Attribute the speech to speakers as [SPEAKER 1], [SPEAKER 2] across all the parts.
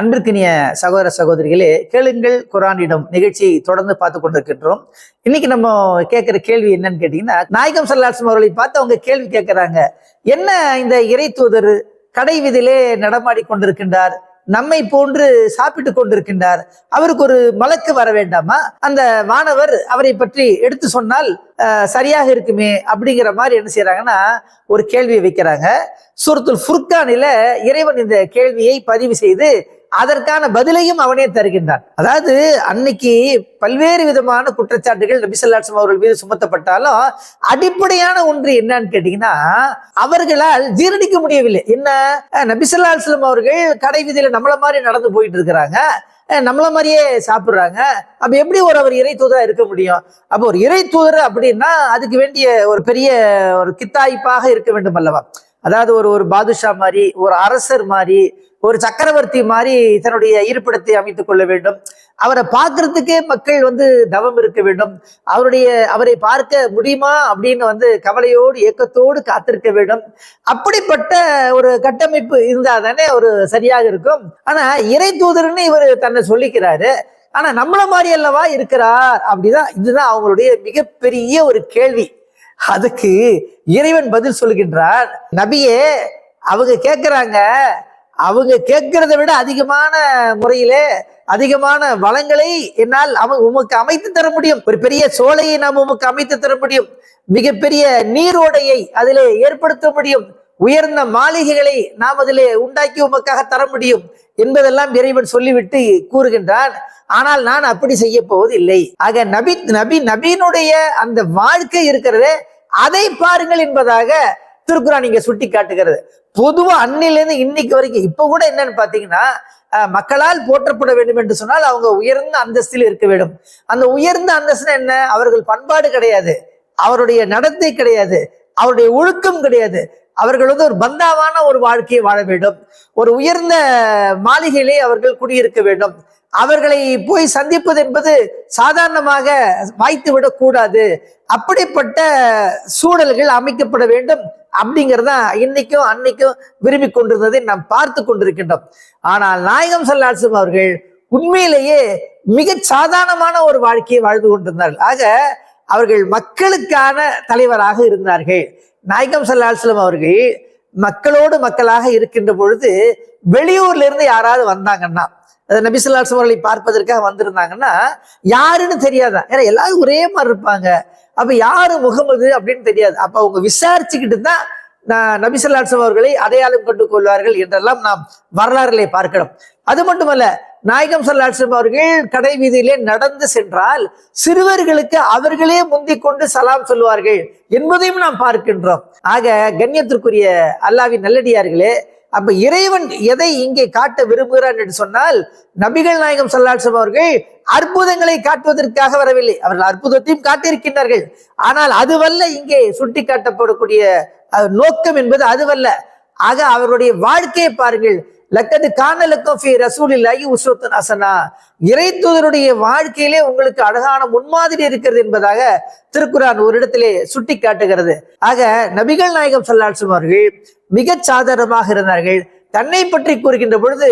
[SPEAKER 1] அன்பிற்கினிய சகோதர சகோதரிகளே கேளுங்கள் குரானிடம் நிகழ்ச்சியை தொடர்ந்து பார்த்து கொண்டிருக்கின்றோம். இன்னைக்கு நம்ம கேட்குற கேள்வி என்னன்னு கேட்டீங்கன்னா நாயகம் சல்லாசம் அவர்களை பார்த்து அவங்க கேள்வி கேட்கிறாங்க. என்ன இந்த இறை தூதர் கடை விதிலே நடமாடி கொண்டிருக்கின்றார்? நம்மை போன்று சாப்பிட்டு கொண்டிருக்கின்றார். அவருக்கு ஒரு மலக்கு வர வேண்டாமா? அந்த மாணவர் அவரை பற்றி எடுத்து சொன்னால் சரியாக இருக்குமே அப்படிங்கிற மாதிரி என்ன செய்யறாங்கன்னா ஒரு கேள்வியை வைக்கிறாங்க. சூரத்துல் ஃபுர்கானில இறைவன் இந்த கேள்வியை பதிவு செய்து அதற்கான பதிலையும் அவனே தருகின்றான். அதாவது அன்னைக்கு பல்வேறு விதமான குற்றச்சாட்டுகள் நபிசல்லாட்சம் அவர்கள் மீது சுமத்தப்பட்டாலும் அடிப்படையான ஒன்று என்னன்னு கேட்டீங்கன்னா அவர்களால் ஜீரணிக்க முடியவில்லை. என்ன? அஹ் நபிசல்லாஸ்லம் அவர்கள் கடை விதியில நம்மள மாதிரி நடந்து போயிட்டு இருக்கிறாங்க. நம்மள மாதிரியே சாப்பிடுறாங்க. அப்ப எப்படி ஒரு அவர் இறை தூதரா இருக்க முடியும்? அப்போ ஒரு இறை தூதர் அப்படின்னா அதுக்கு வேண்டிய ஒரு பெரிய ஒரு கித்தாய்ப்பாக இருக்க வேண்டும் அல்லவா? அதாவது ஒரு ஒரு பாதுஷா மாதிரி ஒரு அரசர் மாதிரி ஒரு சக்கரவர்த்தி மாதிரி தன்னுடைய இருப்பிடத்தை அமைத்துக் கொள்ள வேண்டும். அவரை பார்க்கறதுக்கே மக்கள் வந்து தவம் இருக்க வேண்டும். அவருடைய அவரை பார்க்க முடியுமா அப்படின்னு வந்து கவலையோடு ஏக்கத்தோடு காத்திருக்க வேண்டும். அப்படிப்பட்ட ஒரு கட்டமைப்பு இருந்தா தானே ஒரு சரியாக இருக்கும். ஆனா இறை தூதர்னு இவர் தன்னை சொல்லிக்கிறாரு. ஆனா நம்மள மாதிரி அல்லவா இருக்கிறார் அப்படிதான் இதுதான் அவங்களுடைய மிகப்பெரிய ஒரு கேள்வி. அதுக்கு இறைவன் பதில் சொல்கின்றார். நபியே அவங்க கேட்கிறாங்க அவங்க கேட்கிறத விட அதிகமான முறையிலே அதிகமான வளங்களை என்னால் அவ உமக்கு அமைத்து தர முடியும். ஒரு பெரிய சோலையை நாம் உமக்கு அமைத்து தர முடியும். மிகப்பெரிய நீரோடையை அதிலே ஏற்படுத்த முடியும். உயர்ந்த மாளிகைகளை நாம் அதிலே உண்டாக்கி உமக்காக தர முடியும் என்பதெல்லாம் இறைவன் சொல்லிவிட்டு கூறுகின்றான். ஆனால் நான் அப்படி செய்ய போவது இல்லை ஆக நபி நபி நபீனுடைய அந்த வாழ்க்கை இருக்கிறதே அதை பாருங்கள் என்பதாக திருக்குறான் இங்க சுட்டி காட்டுகிறது. பொதுவா அன்னிலேருந்து இன்னைக்கு வரைக்கும் இப்ப கூட என்னன்னு பாத்தீங்கன்னா மக்களால் போற்றப்பட வேண்டும் என்று சொன்னால் அவங்க உயர்ந்த அந்தஸ்தில் இருக்க வேண்டும். அந்த உயர்ந்த அந்தஸ்து என்ன? அவர்கள் பண்பாடு கிடையாது. அவருடைய நடத்தை கிடையாது. அவருடைய ஒழுக்கம் கிடையாது. அவர்கள் வந்து ஒரு பந்தாவான ஒரு வாழ்க்கையை வாழ வேண்டும். ஒரு உயர்ந்த மாளிகையிலே அவர்கள் குடியிருக்க வேண்டும். அவர்களை போய் சந்திப்பது என்பது சாதாரணமாக வாய்த்து விடக்கூடாது அப்படிப்பட்ட சூழல்கள் அமைக்கப்பட வேண்டும். அப்படிங்கிறத இன்னைக்கும் அன்னைக்கும் விரும்பி கொண்டிருந்ததை நாம் பார்த்து கொண்டிருக்கின்றோம். ஆனால் நாயகம் சல்லாசம் அவர்கள் உண்மையிலேயே மிக சாதாரணமான ஒரு வாழ்க்கையை வாழ்ந்து கொண்டிருந்தார்கள். ஆக அவர்கள் மக்களுக்கான தலைவராக இருந்தார்கள். நாயகம் சல்லாஸ்லம் அவர்கள் மக்களோடு மக்களாக இருக்கின்ற பொழுது வெளியூர்ல இருந்து யாராவது வந்தாங்கன்னா அது நபிசுல்லாஸ் அவர்களை பார்ப்பதற்காக வந்திருந்தாங்கன்னா யாருன்னு தெரியாதான் ஏன்னா எல்லாரும் ஒரே மாதிரி இருப்பாங்க. அப்ப யாரு முகமது அப்படின்னு தெரியாது. அப்ப அவங்க விசாரிச்சுக்கிட்டு தான் நான் அவர்களை அடையாளம் கண்டு கொள்வார்கள் என்றெல்லாம் நாம் வரலாறுகளை பார்க்கணும் அது மட்டுமல்ல நாயகம் சல்லாஸ்லம் அவர்கள் கடை வீதியிலே நடந்து சென்றால் சிறுவர்களுக்கு அவர்களே முந்திக் கொண்டு சலாம் சொல்லுவார்கள் என்பதையும் நாம் பார்க்கின்றோம். ஆக கண்ணியத்திற்குரிய அல்லாவின் நல்லடியார்களே அப்ப இறைவன் எதை இங்கே காட்ட விரும்புகிறான் என்று சொன்னால் நபிகள் நாயகம் சல்லாஸ்லம் அவர்கள் அற்புதங்களை காட்டுவதற்காக வரவில்லை. அவர்கள் அற்புதத்தையும் காட்டியிருக்கின்றார்கள். ஆனால் அதுவல்ல இங்கே சுட்டி காட்டப்படக்கூடிய நோக்கம் என்பது அதுவல்ல. ஆக அவருடைய வாழ்க்கையை பாருங்கள். லக்கது காணலுக்கும் ஃபி ரசூலில்லாஹி உஸ்வத்துன் அசனா இறை வாழ்க்கையிலே உங்களுக்கு அழகான முன்மாதிரி இருக்கிறது என்பதாக திருக்குறான் ஒரு இடத்திலே சுட்டி காட்டுகிறது ஆக நபிகள் நாயகம் சல்லால்சும் அவர்கள் மிகச் சாதாரணமாக இருந்தார்கள். தன்னை பற்றி கூறுகின்ற பொழுது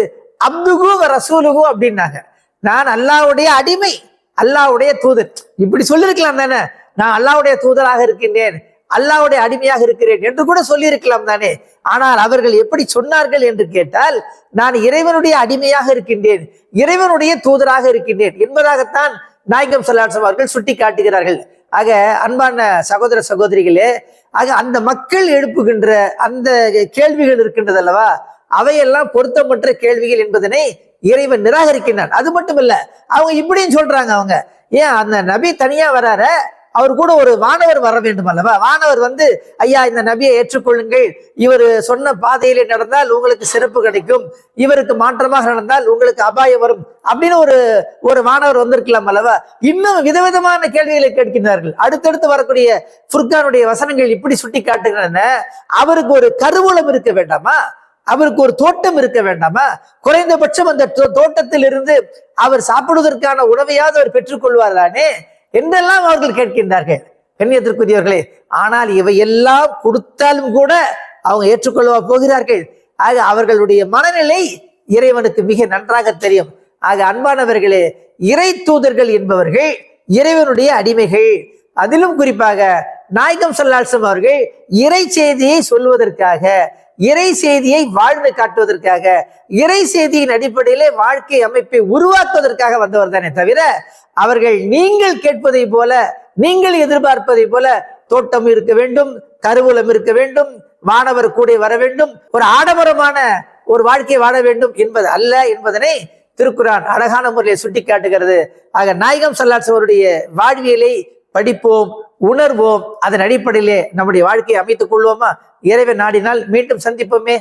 [SPEAKER 1] அப்துகு வ ரசூலுகு அப்படின்னாங்க. நான் அல்லாவுடைய அடிமை அல்லாஹ்வுடைய தூதர். இப்படி சொல்லியிருக்கலாம் தானே? நான் அல்லாஹ்வுடைய தூதராக இருக்கின்றேன். அல்லாவுடைய அடிமையாக இருக்கிறேன் என்று கூட சொல்லியிருக்கலாம் தானே. ஆனால் அவர்கள் எப்படி சொன்னார்கள் என்று கேட்டால் நான் இறைவனுடைய அடிமையாக இருக்கின்றேன் இறைவனுடைய தூதராக இருக்கின்றேன் என்பதாகத்தான் நாயகம் சல்லாசம் அவர்கள் சுட்டி காட்டுகிறார்கள் ஆக அன்பான சகோதர சகோதரிகளே ஆக அந்த மக்கள் எழுப்புகின்ற அந்த கேள்விகள் இருக்கின்றது அல்லவா? அவையெல்லாம் பொருத்தமற்ற கேள்விகள் என்பதனை இறைவன் நிராகரிக்கின்றான். அது மட்டும் இல்ல அவங்க இப்படியும் சொல்றாங்க அவங்க. ஏன் அந்த நபி தனியா வராற அவர் கூட ஒரு வானவர் வர வேண்டும் அல்லவா? வானவர் வந்து ஐயா இந்த நபியை ஏற்றுக்கொள்ளுங்கள். இவர் சொன்ன பாதையிலே நடந்தால் உங்களுக்கு சிறப்பு கிடைக்கும். இவருக்கு மாற்றமாக நடந்தால் உங்களுக்கு அபாயம் வரும். அப்படின்னு ஒரு ஒரு வானவர் வந்திருக்கலாம் அல்லவா? இன்னும் விதவிதமான கேள்விகளை கேட்கின்றார்கள். அடுத்தடுத்து வரக்கூடிய ஃபுர்கானுடைய வசனங்கள் இப்படி சுட்டி காட்டுகின்றன அவருக்கு ஒரு கருவூலம் இருக்க வேண்டாமா? அவருக்கு ஒரு தோட்டம் இருக்க வேண்டாமா? குறைந்தபட்சம் அந்த தோட்டத்தில் இருந்து அவர் சாப்பிடுவதற்கான உணவையாவது அவர் பெற்றுக்கொள்வார் தானே? என்றெல்லாம் அவர்கள் கேட்கின்றார்கள். கண்ணியத்திற்குரியவர்களே ஆனால் இவையெல்லாம் கொடுத்தாலும் கூட அவங்க ஏற்றுக்கொள்ள போகிறார்கள். ஆக அவர்களுடைய மனநிலை இறைவனுக்கு மிக நன்றாக தெரியும். ஆக அன்பானவர்களே இறை தூதர்கள் என்பவர்கள் இறைவனுடைய அடிமைகள். அதிலும் குறிப்பாக நாயகம் சல்லாசம் அவர்கள் இறை செய்தியை சொல்வதற்காக இறை செய்தியை வாழ்ந்து காட்டுவதற்காக இறை செய்தியின் அடிப்படையிலே வாழ்க்கை அமைப்பை உருவாக்குவதற்காக வந்தவர் தானே தவிர அவர்கள் நீங்கள் கேட்பதை போல நீங்கள் எதிர்பார்ப்பதை போல தோட்டம் இருக்க வேண்டும் கருவூலம் இருக்க வேண்டும் மாணவர் கூட வர வேண்டும் ஒரு ஆடம்பரமான ஒரு வாழ்க்கை வாழ வேண்டும் என்பது அல்ல என்பதனை திருக்குறான் அழகான முறையை சுட்டி காட்டுகிறது ஆக நாயகம் சல்லாஸ் அவருடைய வாழ்வியலை படிப்போம் உணர்வோம் அதன் அடிப்படையிலே நம்முடைய வாழ்க்கையை அமைத்துக் கொள்வோமா? இறைவன் நாடினால் மீண்டும் சந்திப்போமே.